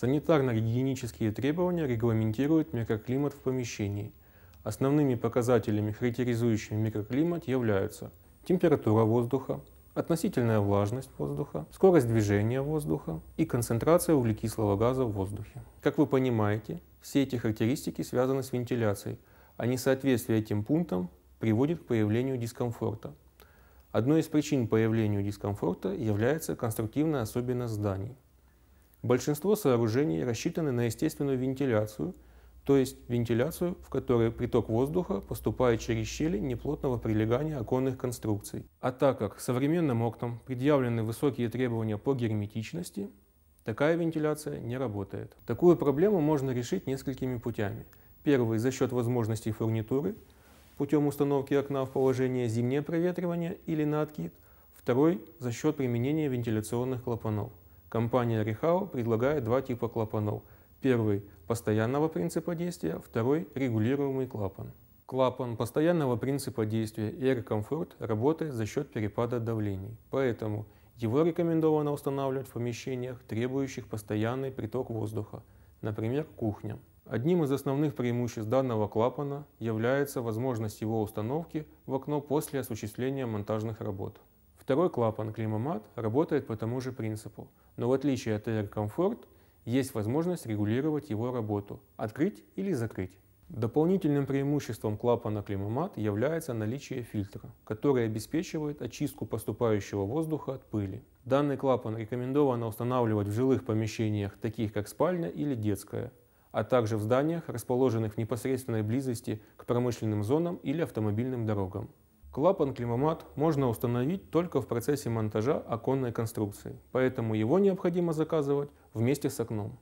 Санитарно-гигиенические требования регламентируют микроклимат в помещении. Основными показателями, характеризующими микроклимат, являются температура воздуха, относительная влажность воздуха, скорость движения воздуха и концентрация углекислого газа в воздухе. Как вы понимаете, все эти характеристики связаны с вентиляцией, а несоответствие этим пунктам приводит к появлению дискомфорта. Одной из причин появления дискомфорта является конструктивная особенность зданий. Большинство сооружений рассчитаны на естественную вентиляцию, то есть вентиляцию, в которой приток воздуха поступает через щели неплотного прилегания оконных конструкций. А так как современным окнам предъявлены высокие требования по герметичности, такая вентиляция не работает. Такую проблему можно решить несколькими путями. Первый – за счет возможностей фурнитуры, путем установки окна в положение зимнее проветривание или на откид. Второй – за счет применения вентиляционных клапанов. Компания Rehau предлагает два типа клапанов. Первый – постоянного принципа действия, второй – регулируемый клапан. Клапан постоянного принципа действия Air Comfort работает за счет перепада давлений, поэтому его рекомендовано устанавливать в помещениях, требующих постоянный приток воздуха, например, кухня. Одним из основных преимуществ данного клапана является возможность его установки в окно после осуществления монтажных работ. Второй клапан Климамат работает по тому же принципу, но в отличие от Air Comfort есть возможность регулировать его работу, открыть или закрыть. Дополнительным преимуществом клапана Климамат является наличие фильтра, который обеспечивает очистку поступающего воздуха от пыли. Данный клапан рекомендовано устанавливать в жилых помещениях, таких как спальня или детская, а также в зданиях, расположенных в непосредственной близости к промышленным зонам или автомобильным дорогам. Клапан климамат можно установить только в процессе монтажа оконной конструкции, поэтому его необходимо заказывать вместе с окном.